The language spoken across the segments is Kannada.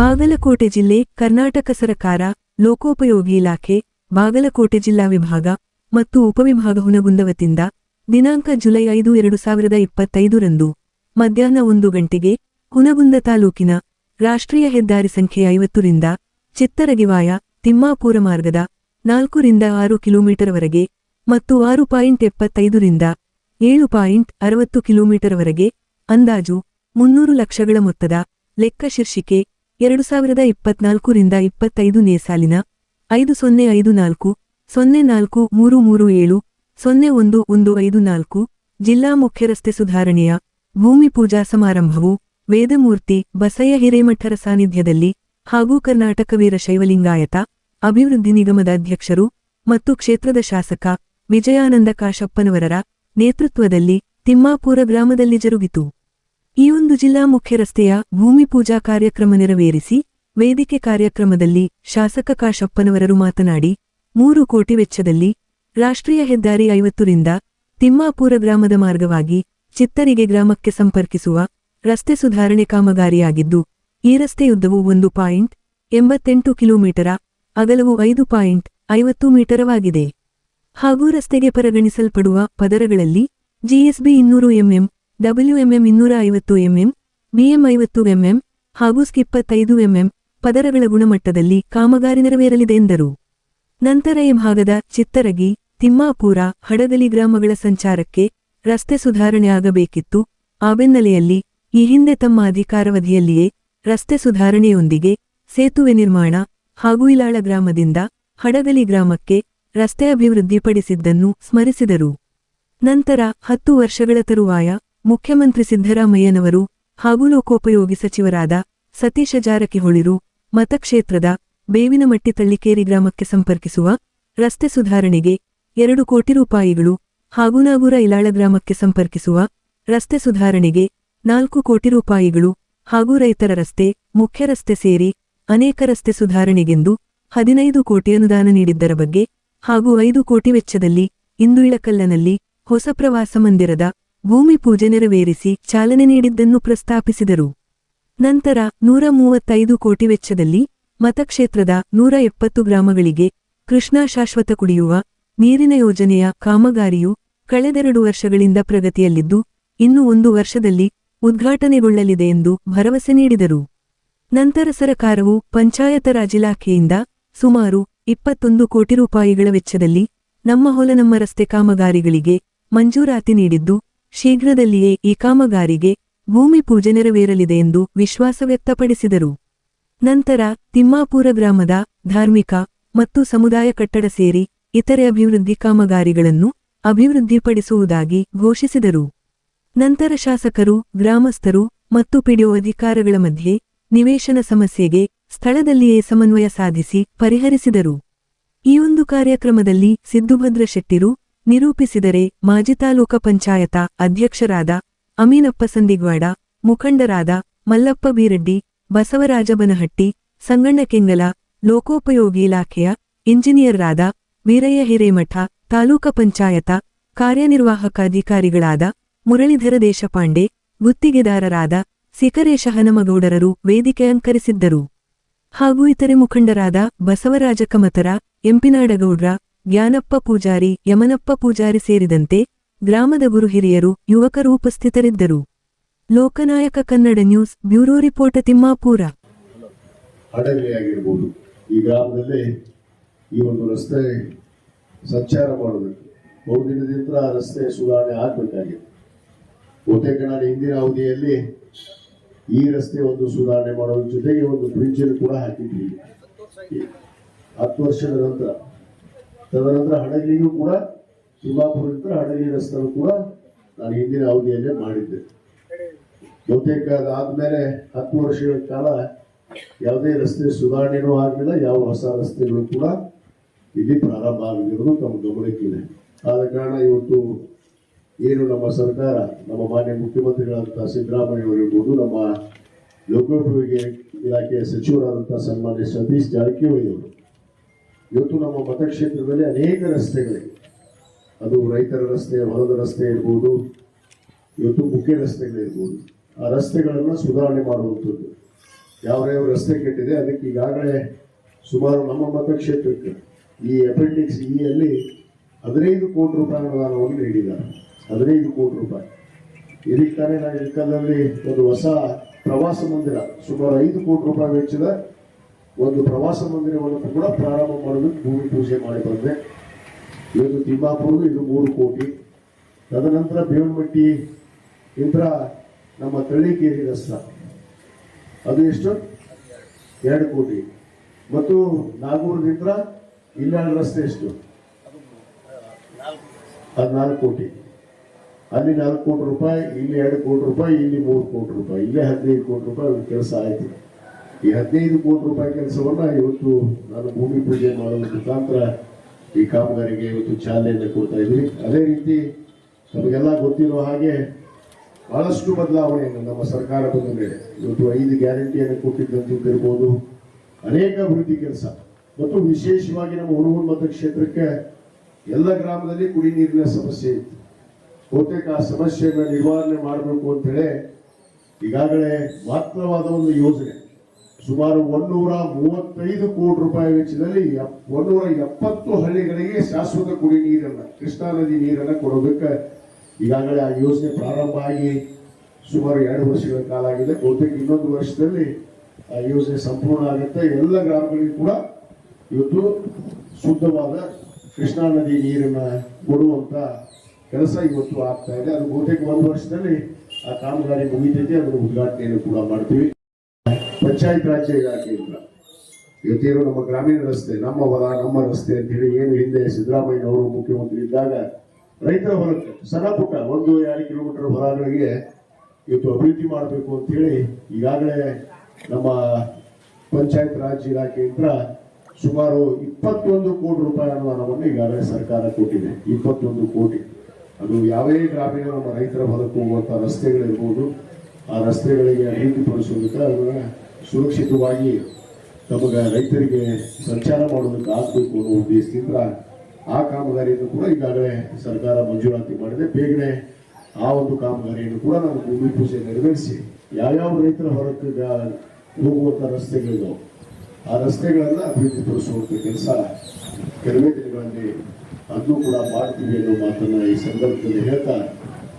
ಬಾಗಲಕೋಟೆ ಜಿಲ್ಲೆ ಕರ್ನಾಟಕ ಸರಕಾರ ಲೋಕೋಪಯೋಗಿ ಇಲಾಖೆ, ಬಾಗಲಕೋಟೆ ಜಿಲ್ಲಾ ವಿಭಾಗ ಮತ್ತು ಉಪವಿಭಾಗ ಹುನಗುಂದ ವತಿಯಿಂದ ದಿನಾಂಕ ಜುಲೈ ಐದು ಎರಡು ಸಾವಿರದ ಇಪ್ಪತ್ತೈದರಂದು ಮಧ್ಯಾಹ್ನ ಒಂದು ಗಂಟೆಗೆ ಹುನಗುಂದ ತಾಲೂಕಿನ ರಾಷ್ಟ್ರೀಯ ಹೆದ್ದಾರಿ ಸಂಖ್ಯೆ ಐವತ್ತರಿಂದ ಚಿತ್ತರಗಿವಾಯ, ತಿಮ್ಮಾಪುರ ಮಾರ್ಗದ ನಾಲ್ಕರಿಂದ ಆರು ಕಿಲೋಮೀಟರ್ವರೆಗೆ ಮತ್ತು ಆರು ಪಾಯಿಂಟ್ ಎಪ್ಪತ್ತೈದರಿಂದ ಏಳು ಪಾಯಿಂಟ್ ಅರವತ್ತು ಕಿಲೋಮೀಟರ್ವರೆಗೆ ಅಂದಾಜು ಮುನ್ನೂರು ಲಕ್ಷಗಳ ಮೊತ್ತದ ಲೆಕ್ಕ ಶೀರ್ಷಿಕೆ ಎರಡು ಸಾವಿರದ ಇಪ್ಪತ್ನಾಲ್ಕರಿಂದ ಇಪ್ಪತ್ತೈದನೇ ಸಾಲಿನ ಐದು ಸೊನ್ನೆ ಐದು ನಾಲ್ಕು, ಸೊನ್ನೆ ನಾಲ್ಕು ಮೂರು ಮೂರು ಏಳು, ಸೊನ್ನೆ ಒಂದು ಒಂದು ಐದು ನಾಲ್ಕು ಜಿಲ್ಲಾ ಮುಖ್ಯ ರಸ್ತೆ ಸುಧಾರಣೆಯ ಭೂಮಿ ಪೂಜಾ ಸಮಾರಂಭವು ವೇದಮೂರ್ತಿ ಬಸಯ್ಯ ಹಿರೇಮಠರ ಸಾನ್ನಿಧ್ಯದಲ್ಲಿ ಹಾಗೂ ಕರ್ನಾಟಕ ವೀರಶೈವಲಿಂಗಾಯತ ಅಭಿವೃದ್ಧಿ ನಿಗಮದ ಅಧ್ಯಕ್ಷರು ಮತ್ತು ಕ್ಷೇತ್ರದ ಶಾಸಕ ವಿಜಯಾನಂದ ಕಾಶಪ್ಪನವರರ ನೇತೃತ್ವದಲ್ಲಿ ತಿಮ್ಮಾಪುರ ಗ್ರಾಮದಲ್ಲಿ ಜರುಗಿತು. ಈ ಒಂದು ಜಿಲ್ಲಾ ಮುಖ್ಯ ರಸ್ತೆಯ ಭೂಮಿ ಪೂಜಾ ಕಾರ್ಯಕ್ರಮ ನೆರವೇರಿಸಿ ವೇದಿಕೆ ಕಾರ್ಯಕ್ರಮದಲ್ಲಿ ಶಾಸಕ ಕಾಶಪ್ಪನವರರು ಮಾತನಾಡಿ, ಮೂರು ಕೋಟಿ ವೆಚ್ಚದಲ್ಲಿ ರಾಷ್ಟ್ರೀಯ ಹೆದ್ದಾರಿ ಐವತ್ತರಿಂದ ತಿಮ್ಮಾಪುರ ಗ್ರಾಮದ ಮಾರ್ಗವಾಗಿ ಚಿತ್ತರಿಗೆ ಗ್ರಾಮಕ್ಕೆ ಸಂಪರ್ಕಿಸುವ ರಸ್ತೆ ಸುಧಾರಣೆ ಕಾಮಗಾರಿಯಾಗಿದ್ದು, ಈ ರಸ್ತೆಯುದ್ದವು ಒಂದು ಪಾಯಿಂಟ್ ಎಂಬತ್ತೆಂಟು ಕಿಲೋಮೀಟರ ಅಗಲವು ಐದು ಪಾಯಿಂಟ್ ಐವತ್ತು ಮೀಟರವಾಗಿದೆ. ಹಾಗೂ ರಸ್ತೆಗೆ ಪರಿಗಣಿಸಲ್ಪಡುವ ಪದರಗಳಲ್ಲಿ ಜಿಎಸ್ಬಿ ಇನ್ನೂರು ಎಂಎಂ ಡಬ್ಲ್ಯೂಎಂಎಂ ಇನ್ನೂರ ಐವತ್ತು ಎಂಎಂ ಬಿಎಂ ಐವತ್ತು ಎಂಎಂ ಹಾಗೂ ಸ್ಕಿಪ್ಪತ್ತೈದು ಎಂಎಂ ಪದರಗಳ ಗುಣಮಟ್ಟದಲ್ಲಿ ಕಾಮಗಾರಿ ನೆರವೇರಲಿದೆ ಎಂದರು. ನಂತರ ಈ ಭಾಗದ ಚಿತ್ತರಗಿ, ತಿಮ್ಮಾಪುರ, ಹಡಗಲಿ ಗ್ರಾಮಗಳ ಸಂಚಾರಕ್ಕೆ ರಸ್ತೆ ಸುಧಾರಣೆ ಆಗಬೇಕಿತ್ತು. ಆ ಬೆನ್ನಲೆಯಲ್ಲಿ ಈ ಹಿಂದೆ ತಮ್ಮ ಅಧಿಕಾರವಧಿಯಲ್ಲಿಯೇ ರಸ್ತೆ ಸುಧಾರಣೆಯೊಂದಿಗೆ ಸೇತುವೆ ನಿರ್ಮಾಣ ಹಾಗೂ ಇಲಾಳ ಗ್ರಾಮದಿಂದ ಹಡಗಲಿ ಗ್ರಾಮಕ್ಕೆ ರಸ್ತೆ ಅಭಿವೃದ್ಧಿಪಡಿಸಿದ್ದನ್ನು ಸ್ಮರಿಸಿದರು. ನಂತರ ಹತ್ತು ವರ್ಷಗಳ ತರುವಾಯ ಮುಖ್ಯಮಂತ್ರಿ ಸಿದ್ದರಾಮಯ್ಯನವರು ಹಾಗೂ ಲೋಕೋಪಯೋಗಿ ಸಚಿವರಾದ ಸತೀಶ ಜಾರಕಿಹೊಳಿರು ಮತಕ್ಷೇತ್ರದ ಬೇವಿನಮಟ್ಟಿ ತಳ್ಳಿಕೇರಿ ಗ್ರಾಮಕ್ಕೆ ಸಂಪರ್ಕಿಸುವ ರಸ್ತೆ ಸುಧಾರಣೆಗೆ ಎರಡು ಕೋಟಿ ರೂಪಾಯಿಗಳು ಹಾಗೂ ನಾಗೂರ ಇಲಾಳ ಗ್ರಾಮಕ್ಕೆ ಸಂಪರ್ಕಿಸುವ ರಸ್ತೆ ಸುಧಾರಣೆಗೆ ನಾಲ್ಕು ಕೋಟಿ ರೂಪಾಯಿಗಳು ಹಾಗೂ ರೈತರ ರಸ್ತೆ, ಮುಖ್ಯ ರಸ್ತೆ ಸೇರಿ ಅನೇಕ ರಸ್ತೆ ಸುಧಾರಣೆಗೆಂದು ಹದಿನೈದು ಕೋಟಿ ಅನುದಾನ ನೀಡಿದ್ದರ ಬಗ್ಗೆ ಹಾಗೂ ಐದು ಕೋಟಿ ವೆಚ್ಚದಲ್ಲಿ ಇಂದು ಇಳಕಲ್ಲನಲ್ಲಿ ಹೊಸ ಪ್ರವಾಸ ಮಂದಿರದ ಭೂಮಿ ಪೂಜೆ ನೆರವೇರಿಸಿ ಚಾಲನೆ ನೀಡಿದ್ದನ್ನು ಪ್ರಸ್ತಾಪಿಸಿದರು. ನಂತರ ನೂರ ಮೂವತ್ತೈದು ಕೋಟಿ ವೆಚ್ಚದಲ್ಲಿ ಮತಕ್ಷೇತ್ರದ ನೂರ ಎಪ್ಪತ್ತು ಗ್ರಾಮಗಳಿಗೆ ಕೃಷ್ಣಾ ಶಾಶ್ವತ ಕುಡಿಯುವ ನೀರಿನ ಯೋಜನೆಯ ಕಾಮಗಾರಿಯು ಕಳೆದೆರಡು ವರ್ಷಗಳಿಂದ ಪ್ರಗತಿಯಲ್ಲಿದ್ದು, ಇನ್ನು ಒಂದು ವರ್ಷದಲ್ಲಿ ಉದ್ಘಾಟನೆಗೊಳ್ಳಲಿದೆ ಎಂದು ಭರವಸೆ ನೀಡಿದರು. ನಂತರ ಸರಕಾರವು ಪಂಚಾಯತ ರಾಜ್ ಇಲಾಖೆಯಿಂದ ಸುಮಾರು ಇಪ್ಪತ್ತೊಂದು ಕೋಟಿ ರೂಪಾಯಿಗಳ ವೆಚ್ಚದಲ್ಲಿ ನಮ್ಮ ಹೊಲ ನಮ್ಮ ರಸ್ತೆ ಕಾಮಗಾರಿಗಳಿಗೆ ಮಂಜೂರಾತಿ ನೀಡಿದ್ದು ಶೀಘ್ರದಲ್ಲಿಯೇ ಈ ಕಾಮಗಾರಿಗೆ ಭೂಮಿ ಪೂಜೆ ನೆರವೇರಲಿದೆ ಎಂದು ವಿಶ್ವಾಸ ವ್ಯಕ್ತಪಡಿಸಿದರು. ನಂತರ ತಿಮ್ಮಾಪುರ ಗ್ರಾಮದ ಧಾರ್ಮಿಕ ಮತ್ತು ಸಮುದಾಯ ಕಟ್ಟಡ ಸೇರಿ ಇತರೆ ಅಭಿವೃದ್ಧಿ ಕಾಮಗಾರಿಗಳನ್ನು ಅಭಿವೃದ್ಧಿಪಡಿಸುವುದಾಗಿ ಘೋಷಿಸಿದರು. ನಂತರ ಶಾಸಕರು, ಗ್ರಾಮಸ್ಥರು ಮತ್ತು ಪಿಡಿಒ ಅಧಿಕಾರಗಳ ಮಧ್ಯೆ ನಿವೇಶನ ಸಮಸ್ಯೆಗೆ ಸ್ಥಳದಲ್ಲಿಯೇ ಸಮನ್ವಯ ಸಾಧಿಸಿ ಪರಿಹರಿಸಿದರು. ಈ ಒಂದು ಕಾರ್ಯಕ್ರಮದಲ್ಲಿ ಸಿದ್ದುಭದ್ರ ಶೆಟ್ಟಿರು ನಿರೂಪಿಸಿದರೆ ಮಾಜಿ ತಾಲೂಕ ಪಂಚಾಯತ ಅಧ್ಯಕ್ಷರಾದ ಅಮೀನಪ್ಪ ಸಂದಿಗ್ವಾಡ, ಮುಖಂಡರಾದ ಮಲ್ಲಪ್ಪ ಬೀರಡ್ಡಿ ಬಸವರಾಜ ಬನಹಟ್ಟಿ ಸಂಗಣ್ಣ ಕೆಂಗಲ, ಲೋಕೋಪಯೋಗಿ ಇಲಾಖೆಯ ಇಂಜಿನಿಯರ್ರಾದ ವೀರಯ್ಯ ಹಿರೇಮಠ, ತಾಲೂಕ ಪಂಚಾಯತ ಕಾರ್ಯನಿರ್ವಾಹಕ ಅಧಿಕಾರಿಗಳಾದ ಮುರಳೀಧರ ದೇಶಪಾಂಡೆ, ಗುತ್ತಿಗೆದಾರರಾದ ಸಿಕರೇಶ ಹನಮಗೌಡರರು ವೇದಿಕೆ ಅಂಕರಿಸಿದ್ದರು ಹಾಗೂ ಇತರೆ ಮುಖಂಡರಾದ ಬಸವರಾಜ ಕಮತರ, ಎಂಪಿನಾಡಗೌಡ್ರ ಜ್ಞಾನಪ್ಪ ಪೂಜಾರಿ, ಯಮನಪ್ಪ ಪೂಜಾರಿ ಸೇರಿದಂತೆ ಗ್ರಾಮದ ಗುರು ಹಿರಿಯರು, ಯುವಕರು ಉಪಸ್ಥಿತರಿದ್ದರು. Loknayak Kannada news, bureau report Timmapura. ಆಗಿರ್ಬೋದು ಈ ಗ್ರಾಮದಲ್ಲಿ ಈ ಒಂದು ರಸ್ತೆ ಸಂಚಾರ ಮಾಡಬೇಕು. ಬಹುದಿನದಿಂದ ರಸ್ತೆ ಸುಧಾರಣೆ ಆಗಬೇಕಾಗಿದೆ. ಬಹುತೇಕ ನಾನು ಹಿಂದಿನ ಅವಧಿಯಲ್ಲಿ ಈ ರಸ್ತೆ ಒಂದು ಸುಧಾರಣೆ ಮಾಡೋದ್ರ ಜೊತೆಗೆ ಒಂದು ಬ್ರಿಡ್ಜ್ ಕೂಡ ಹಾಕಿದ್ವಿ ಹತ್ತು ವರ್ಷದ ನಂತರ ತದನಂತರ ಹಡಗಿಯೂ ಕೂಡ ತಿಮ್ಮಾಪುರದಿಂದ ಹಡಗಲಿ ರಸ್ತೆ ಕೂಡ ನಾನು ಹಿಂದಿನ ಅವಧಿಯಲ್ಲೇ ಮಾಡಿದ್ದೆ. ಬಹುತೇಕ ಅದಾದ್ಮೇಲೆ ಹತ್ತು ವರ್ಷಗಳ ಕಾಲ ಯಾವುದೇ ರಸ್ತೆ ಸುಧಾರಣೆನೂ ಆಗಲಿಲ್ಲ ಯಾವ ಹೊಸ ರಸ್ತೆಗಳು ಕೂಡ ಇಲ್ಲಿ ಪ್ರಾರಂಭ ಆಗದಿರೋದು ನಮ್ಮ ಗಮನಕ್ಕಿದೆ. ಆದ ಕಾರಣ ಇವತ್ತು ಏನು ನಮ್ಮ ಸರ್ಕಾರ, ನಮ್ಮ ಮಾನ್ಯ ಮುಖ್ಯಮಂತ್ರಿಗಳಾದಂಥ ಸಿದ್ದರಾಮಯ್ಯ ಅವರಿರ್ಬೋದು ನಮ್ಮ ಲೋಕೋಪಯೋಗಿ ಇಲಾಖೆಯ ಸಚಿವರಾದಂಥ ಸನ್ಮಾನ್ಯ ಸತೀಶ್ ಜಾರಕಿಹೊಳಿ ಅವರು ಇವತ್ತು ನಮ್ಮ ಮತಕ್ಷೇತ್ರದಲ್ಲಿ ಅನೇಕ ರಸ್ತೆಗಳಿವೆ. ಅದು ರೈತರ ರಸ್ತೆ, ಹೊಲದ ರಸ್ತೆ ಇರ್ಬೋದು, ಇವತ್ತು ಮುಖ್ಯ ರಸ್ತೆಗಳಿರ್ಬೋದು ಆ ರಸ್ತೆಗಳನ್ನು ಸುಧಾರಣೆ ಮಾಡುವಂಥದ್ದು. ಯಾವ ಯಾವ ರಸ್ತೆ ಕೆಟ್ಟಿದೆ, ಅದಕ್ಕೆ ಈಗಾಗಲೇ ಸುಮಾರು ನಮ್ಮ ಮತಕ್ಷೇತ್ರಕ್ಕೆ ಈ ಅಪೆಂಡಿಕ್ಸ್ ಇಯಲ್ಲಿ ಹದಿನೈದು ಕೋಟಿ ರೂಪಾಯಿ ಅನುದಾನವನ್ನು ನೀಡಿದ್ದಾರೆ. ಹದಿನೈದು ಕೋಟಿ ರೂಪಾಯಿ. ಇದಕ್ಕೆ ತಾನೇ ನಾನು ಇಳಕಲ್ಲಲ್ಲಿ ಒಂದು ಹೊಸ ಪ್ರವಾಸ ಮಂದಿರ, ಸುಮಾರು ಐದು ಕೋಟಿ ರೂಪಾಯಿ ವೆಚ್ಚದ ಒಂದು ಪ್ರವಾಸ ಮಂದಿರವನ್ನು ಕೂಡ ಪ್ರಾರಂಭ ಮಾಡಲು ಭೂಮಿ ಪೂಜೆ ಮಾಡಿ ಬಂದೆ. ಇವತ್ತು ತಿಮ್ಮಾಪುರ ಇದು ಮೂರು ಕೋಟಿ. ತದನಂತರ ಬೇವನಮಟ್ಟಿ ಇಂದ್ರ, ನಮ್ಮ ತಳ್ಳಿಕೇರಿ ರಸ್ತೆ. ಅದು ಎಷ್ಟು? ಎರಡು ಕೋಟಿ. ಮತ್ತು ನಾಗೂರದಿಂದ ಇಲ್ಲಾಳ ರಸ್ತೆ ಎಷ್ಟು? ಅದು ನಾಲ್ಕು ಕೋಟಿ. ಅಲ್ಲಿ ನಾಲ್ಕು ಕೋಟಿ ರೂಪಾಯಿ, ಇಲ್ಲಿ ಎರಡು ಕೋಟಿ ರೂಪಾಯಿ, ಇಲ್ಲಿ ಮೂರು ಕೋಟಿ ರೂಪಾಯಿ. ಇಲ್ಲೇ ಹದಿನೈದು ಕೋಟಿ ರೂಪಾಯಿ ಕೆಲಸ ಆಯ್ತು. ಈ ಹದಿನೈದು ಕೋಟಿ ರೂಪಾಯಿ ಕೆಲಸವನ್ನ ಇವತ್ತು ನಾನು ಭೂಮಿ ಪೂಜೆ ಮಾಡೋದ್ರ ಮುಖಾಂತರ ಈ ಕಾಮಗಾರಿಗೆ ಇವತ್ತು ಚಾಲನೆಯನ್ನು ಕೊಡ್ತಾ ಇದ್ವಿ ಅದೇ ರೀತಿ ನಮಗೆಲ್ಲ ಗೊತ್ತಿರೋ ಹಾಗೆ ಬಹಳಷ್ಟು ಬದಲಾವಣೆಯನ್ನು ನಮ್ಮ ಸರ್ಕಾರ ಬಂದ ಮೇಲೆ ಇವತ್ತು ಐದು ಗ್ಯಾರಂಟಿಯನ್ನು ಕೊಟ್ಟಿದ್ದಂತೆ ಇರ್ಬೋದು ಅನೇಕ ಅಭಿವೃದ್ಧಿ ಕೆಲಸ. ಮತ್ತು ವಿಶೇಷವಾಗಿ ನಮ್ಮ ಹುಡುಗನ ಮತಕ್ಷೇತ್ರಕ್ಕೆ ಎಲ್ಲ ಗ್ರಾಮದಲ್ಲಿ ಕುಡಿ ನೀರಿನ ಸಮಸ್ಯೆ ಇತ್ತು. ಬಹುತೇಕ ಆ ಸಮಸ್ಯೆಯನ್ನು ನಿವಾರಣೆ ಮಾಡಬೇಕು ಅಂತ ಹೇಳಿ ಈಗಾಗಲೇ ಮಾತ್ರವಾದ ಒಂದು ಯೋಜನೆ ಸುಮಾರು ಒಂದೂರ ಮೂವತ್ತೈದು ಕೋಟಿ ರೂಪಾಯಿ ವೆಚ್ಚದಲ್ಲಿ ಒಂದೂರ ಎಪ್ಪತ್ತು ಹಳ್ಳಿಗಳಿಗೆ ಶಾಶ್ವತ ಕುಡಿ ನೀರನ್ನ, ಕೃಷ್ಣಾ ನದಿ ನೀರನ್ನ ಕೊಡೋದಕ್ಕೆ ಈಗಾಗಲೇ ಆ ಯೋಜನೆ ಪ್ರಾರಂಭ ಆಗಿ ಸುಮಾರು ಎರಡು ವರ್ಷಗಳ ಕಾಲ ಆಗಿದೆ. ಬಹುತೇಕ ಇನ್ನೊಂದು ವರ್ಷದಲ್ಲಿ ಆ ಯೋಜನೆ ಸಂಪೂರ್ಣ ಆಗುತ್ತೆ. ಎಲ್ಲ ಗ್ರಾಮಗಳಿಗೆ ಕೂಡ ಇವತ್ತು ಶುದ್ಧವಾದ ಕೃಷ್ಣಾ ನದಿ ನೀರನ್ನು ಕೊಡುವಂಥ ಕೆಲಸ ಇವತ್ತು ಆಗ್ತಾ ಇದೆ. ಅದು ಬಹುತೇಕ ಒಂದು ವರ್ಷದಲ್ಲಿ ಆ ಕಾಮಗಾರಿ ಮುಗಿತೈತೆ. ಅದರ ಉದ್ಘಾಟನೆಯನ್ನು ಕೂಡ ಮಾಡ್ತೀವಿ. ಪಂಚಾಯತ್ ರಾಜ್ಯ ಇಲಾಖೆಯಿಂದ ಇವತ್ತೇನು ನಮ್ಮ ಗ್ರಾಮೀಣ ರಸ್ತೆ, ನಮ್ಮ ಹೊಲ, ನಮ್ಮ ರಸ್ತೆ ಅಂತ ಹೇಳಿ ಏನು ಹಿಂದೆ ಸಿದ್ದರಾಮಯ್ಯ ಅವರು ಮುಖ್ಯಮಂತ್ರಿ ಇದ್ದಾಗ ರೈತರ ಹೊಲಕ್ಕೆ ಸಣ್ಣ ಪುಟ್ಟ ಒಂದು ಎರಡು ಕಿಲೋಮೀಟರ್ ಹೊಲಗಳಿಗೆ ಇವತ್ತು ಅಭಿವೃದ್ಧಿ ಮಾಡಬೇಕು ಅಂತ ಹೇಳಿ ಈಗಾಗಲೇ ನಮ್ಮ ಪಂಚಾಯತ್ ರಾಜ್ ಇಲಾಖೆಯಿಂದ ಸುಮಾರು ಇಪ್ಪತ್ತೊಂದು ಕೋಟಿ ರೂಪಾಯಿ ಅನುದಾನವನ್ನು ಈಗಾಗಲೇ ಸರ್ಕಾರ ಕೊಟ್ಟಿದೆ. ಇಪ್ಪತ್ತೊಂದು ಕೋಟಿ. ಅದು ಯಾವೇ ಗ್ರಾಮೀಣ ನಮ್ಮ ರೈತರ ಹೊಲಕ್ಕೆ ಹೋಗುವಂತಹ ರಸ್ತೆಗಳಿರ್ಬೋದು. ಆ ರಸ್ತೆಗಳಿಗೆ ಅಭಿವೃದ್ಧಿಪಡಿಸೋದಕ್ಕೆ ಅದನ್ನ ಸುರಕ್ಷಿತವಾಗಿ ನಮಗೆ ರೈತರಿಗೆ ಸಂಚಾರ ಮಾಡೋದಕ್ಕೆ ಆಗಬೇಕು ಅನ್ನೋ ಉದ್ದೇಶದಿಂದ ಆ ಕಾಮಗಾರಿಯನ್ನು ಕೂಡ ಈಗಾಗಲೇ ಸರ್ಕಾರ ಮಂಜೂರಾತಿ ಮಾಡಿದೆ. ಬೇಗನೆ ಆ ಒಂದು ಕಾಮಗಾರಿಯನ್ನು ಕೂಡ ನಾವು ಭೂಮಿ ಪೂಜೆ ನೆರವೇರಿಸಿ ಯಾವ್ಯಾವ ರೈತರ ಹೊರಕ್ಕೆ ಹೋಗುವಂಥ ರಸ್ತೆಗಳಿದಾವೆ ಆ ರಸ್ತೆಗಳನ್ನು ಅಭಿವೃದ್ಧಿಪಡಿಸುವಂಥ ಕೆಲಸ ಕೆಲವೇ ದಿನಗಳಲ್ಲಿ ಅದನ್ನು ಕೂಡ ಮಾಡ್ತೀವಿ ಅನ್ನೋ ಮಾತನ್ನ ಈ ಸಂದರ್ಭದಲ್ಲಿ ಹೇಳ್ತಾ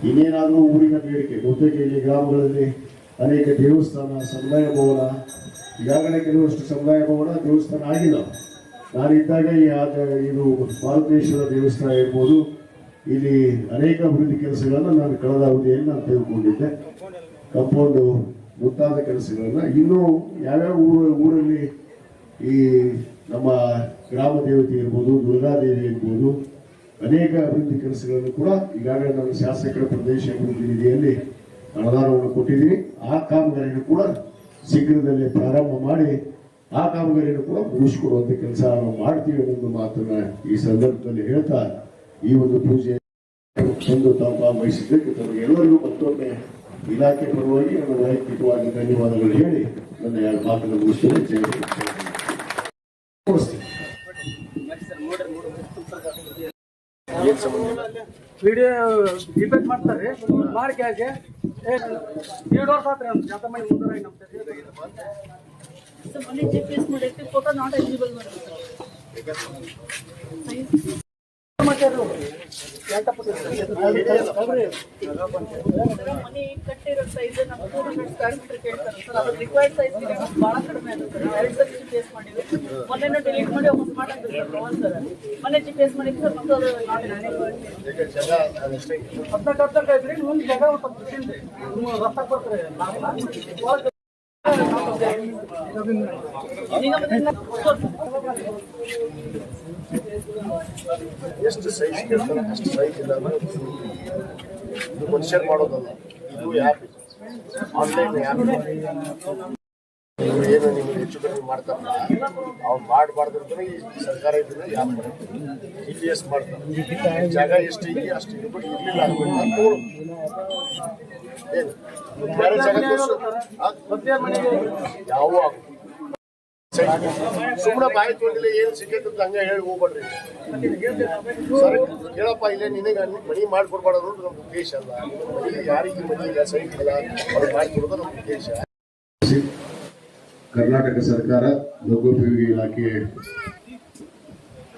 ಇನ್ನೇನಾದರೂ ಊರಿನ ಬೇಡಿಕೆ, ಬಹುತೇಕ ಇಲ್ಲಿ ಗ್ರಾಮಗಳಲ್ಲಿ ಅನೇಕ ದೇವಸ್ಥಾನ ಸಮುದಾಯ ಭವನ, ಈಗಾಗಲೇ ಕೆಲವಷ್ಟು ಸಮುದಾಯ ಭವನ, ದೇವಸ್ಥಾನ ಆಗಿಲ್ಲ. ನಾನಿದ್ದಾಗ ಈ ಆದ- ಇದು ಭಾರತೇಶ್ವರ ದೇವಸ್ಥಾನ ಇರ್ಬೋದು. ಇಲ್ಲಿ ಅನೇಕ ಅಭಿವೃದ್ಧಿ ಕೆಲಸಗಳನ್ನು ನಾನು ಕಳೆದ ಅವಧಿಯಲ್ಲಿ ನಾನು ತೆಗೆದುಕೊಂಡಿದ್ದೆ. ಕಂಪೌಂಡು ಮುಂತಾದ ಕೆಲಸಗಳನ್ನು. ಇನ್ನೂ ಯಾವ್ಯಾವ ಊರ, ಊರಲ್ಲಿ ಈ ನಮ್ಮ ಗ್ರಾಮ ದೇವತೆ ಇರ್ಬೋದು ದುರ್ಗಾದೇವಿ ಇರ್ಬೋದು, ಅನೇಕ ಅಭಿವೃದ್ಧಿ ಕೆಲಸಗಳನ್ನು ಕೂಡ ಈಗಾಗಲೇ ನಾನು ಶಾಸಕರ ಪ್ರದೇಶ ಅಭಿವೃದ್ಧಿ ನಿಧಿಯಲ್ಲಿ ಅನುದಾನವನ್ನು ಕೊಟ್ಟಿದ್ದೀವಿ. ಆ ಕಾಮಗಾರಿಯನ್ನು ಕೂಡ ಶೀಘ್ರದಲ್ಲಿ ಪ್ರಾರಂಭ ಮಾಡಿ ಆ ಕಾಮಗಾರಿಯನ್ನು ಕೂಡ ಮುಗಿಸ್ಕೊಡುವಂತ ಕೆಲಸ ನಾವು ಮಾಡ್ತೀವಿ ಅನ್ನೋದು ಮಾತನ್ನ ಈ ಸಂದರ್ಭದಲ್ಲಿ ಹೇಳ್ತಾ ಈ ಒಂದು ಪೂಜೆ ಎಂದು ತಾವು ಭಾಗವಹಿಸಿದ್ದಕ್ಕೆ ತಮಗೆಲ್ಲರಿಗೂ ಮತ್ತೊಮ್ಮೆ ಇಲಾಖೆ ಪರವಾಗಿ ನನ್ನ ವೈಯಕ್ತಿಕವಾಗಿ ಧನ್ಯವಾದಗಳು ಹೇಳಿ ನನ್ನ ಎರಡು ಮಾತನ್ನು ಮುಗಿಸ್ತೇನೆ. ಜಯ ವಿಡಿಯೋ ಮಾಡ್ತಾರೆ ಮಾಡಿ ಕ್ಯಾಗೆ ಎರಡು ವರ್ಷ ಆತ್ರಿ ಅಂತ ಜಾತ ಮಾಡಿ ಮುಂದೆ ನಮ್ಮ So only GPS model photo not eligible ಮನೆ ಕಟ್ಟಿರೋ ಸೈಜ್ ನಮ್ಮ ಟೂ ಹಂಡ್ರೆಡ್ ಸ್ಕ್ವೇರ್ ಮೀಟರ್ ಕೇಳ್ತಾರೆ ಸರ್ ಭಾಳ ಕಡಿಮೆ ಆಗುತ್ತೆ ಎರಡು ಸರಿ ಜಿ ಪಿ ಎಸ್ ಡಿಲೀಟ್ ಮಾಡಿ ವಾಪಸ್ ಮಾಡಂಗಿಲ್ಲ ಸರ್ ಒಂದು ಸರ್ ಮೊನ್ನೆ ಜಿ ಸರ್ ಮತ್ತೆ ಅದು ಐತ್ರಿ ಮುಂದೆ ಜಾಗ ಒಂದು ಮತ್ತೆ ಎಷ್ಟು ಸೈಜ್ ಕೇಳ್ತಾರೆ ಅಷ್ಟು ಸೈಜ್ ಇಲ್ಲ ಇದು ಮನುಷ್ಯರು ಮಾಡೋದಲ್ಲ, ಇದು ಆ್ಯಪ್ ಆನ್ಲೈನ್ ಆ್ಯಪ್ ಏನು ನಿಮ್ಗೆ ಹೆಚ್ಚು ಕಡಿಮೆ ಮಾಡ್ತಾರಲ್ಲ, ಅವ್ರು ಮಾಡಬಾರ್ದು ಅಂತಾನೆ ಈ ಸರ್ಕಾರ ಇದನ್ನ ಯಾರು ಮಾಡ್ತಾರೆ? ಜಿ ಪಿ ಎಸ್ ಮಾಡ್ತಾರೆ. ಜಾಗ ಎಷ್ಟು ಇದೆ, ಅಷ್ಟು ಇರ್ಬಿಟ್ಟು ಇರಲಿಲ್ಲ ಅನ್ಬಿಟ್ಟು ಯಾವ ಸುಮ್ಮನೆ ಬಾಯಿ ತೊಂದಿಲ್ಲ ಏನು ಸಿಕ್ಕೈತೆ ಅಂತ ಹಂಗೆ ಹೇಳಿ ಹೋಗ್ಬೇಡ್ರಿ. ಹೇಳಪ್ಪ ಇಲ್ಲೇ ನಿನಗೆ ಮನಿ ಮಾಡ್ಕೊಡ್ಬಾರ್ದು ನಮ್ಮ ಉದ್ದೇಶ ಅಲ್ಲ. ಯಾರಿಗೆ ಮನಿ ಇಲ್ಲ, ಸೈಟ್ ಇಲ್ಲ, ಅವ್ರು ಮಾಡ್ಕೊಡೋದು ನಮ್ಮ ಉದ್ದೇಶ. ಕರ್ನಾಟಕ ಸರ್ಕಾರ ಲೋಕೋಪಯೋಗಿ ಇಲಾಖೆ